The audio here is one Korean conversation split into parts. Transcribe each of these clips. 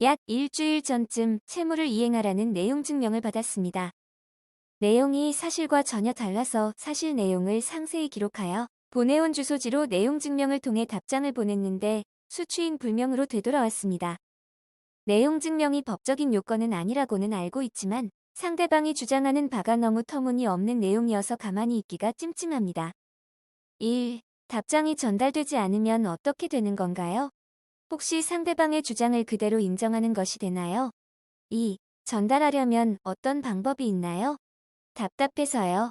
약 일주일 전쯤 채무를 이행하라는 내용 증명을 받았습니다. 내용이 사실과 전혀 달라서 사실 내용을 상세히 기록하여 보내온 주소지로 내용 증명을 통해 답장을 보냈는데 수취인 불명으로 되돌아왔습니다. 내용 증명이 법적인 요건은 아니라고는 알고 있지만 상대방이 주장하는 바가 너무 터무니없는 내용이어서 가만히 있기가 찜찜합니다. 1. 답장이 전달되지 않으면 어떻게 되는 건가요? 혹시 상대방의 주장을 그대로 인정하는 것이 되나요? 2. 전달하려면 어떤 방법이 있나요? 답답해서요.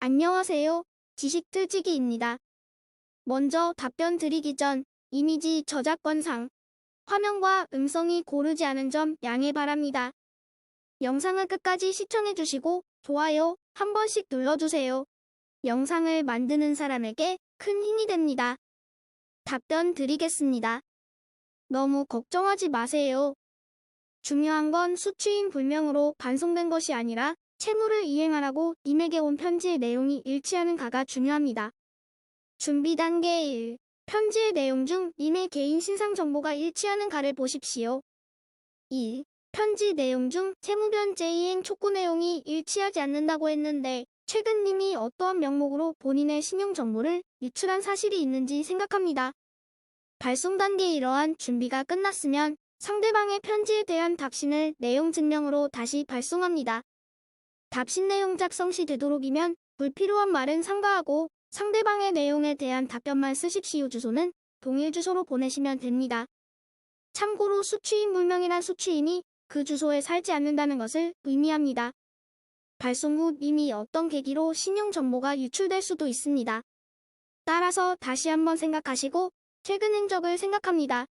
안녕하세요. 지식틀지기입니다. 먼저 답변 드리기 전 이미지 저작권상 화면과 음성이 고르지 않은 점 양해 바랍니다. 영상을 끝까지 시청해주시고 좋아요 한 번씩 눌러주세요. 영상을 만드는 사람에게 큰 힘이 됩니다. 답변 드리겠습니다. 너무 걱정하지 마세요. 중요한 건 수취인 불명으로 반송된 것이 아니라 채무를 이행하라고 님에게 온 편지의 내용이 일치하는 가가 중요합니다. 준비 단계 1. 편지의 내용 중 님의 개인 신상 정보가 일치하는 가를 보십시오. 2. 편지 내용 중 채무변제 이행 촉구 내용이 일치하지 않는다고 했는데 최근 님이 어떠한 명목으로 본인의 신용 정보를 유출한 사실이 있는지 생각합니다. 발송 단계 이러한 준비가 끝났으면 상대방의 편지에 대한 답신을 내용 증명으로 다시 발송합니다. 답신 내용 작성 시 되도록이면 불필요한 말은 삼가하고 상대방의 내용에 대한 답변만 쓰십시오. 주소는 동일 주소로 보내시면 됩니다. 참고로 수취인 물명이란 수취인이 그 주소에 살지 않는다는 것을 의미합니다. 발송 후 이미 어떤 계기로 신용 정보가 유출될 수도 있습니다. 따라서 다시 한번 생각하시고 최근 행적을 생각합니다.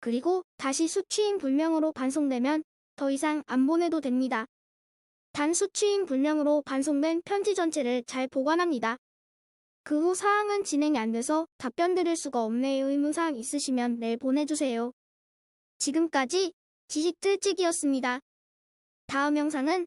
그리고 다시 수취인 불명으로 반송되면 더 이상 안 보내도 됩니다. 단 수취인 불명으로 반송된 편지 전체를 잘 보관합니다. 그 후 사항은 진행이 안 돼서 답변 드릴 수가 없네 의문사항 있으시면 내일 보내주세요. 지금까지 지식틀찍이었습니다. 다음 영상은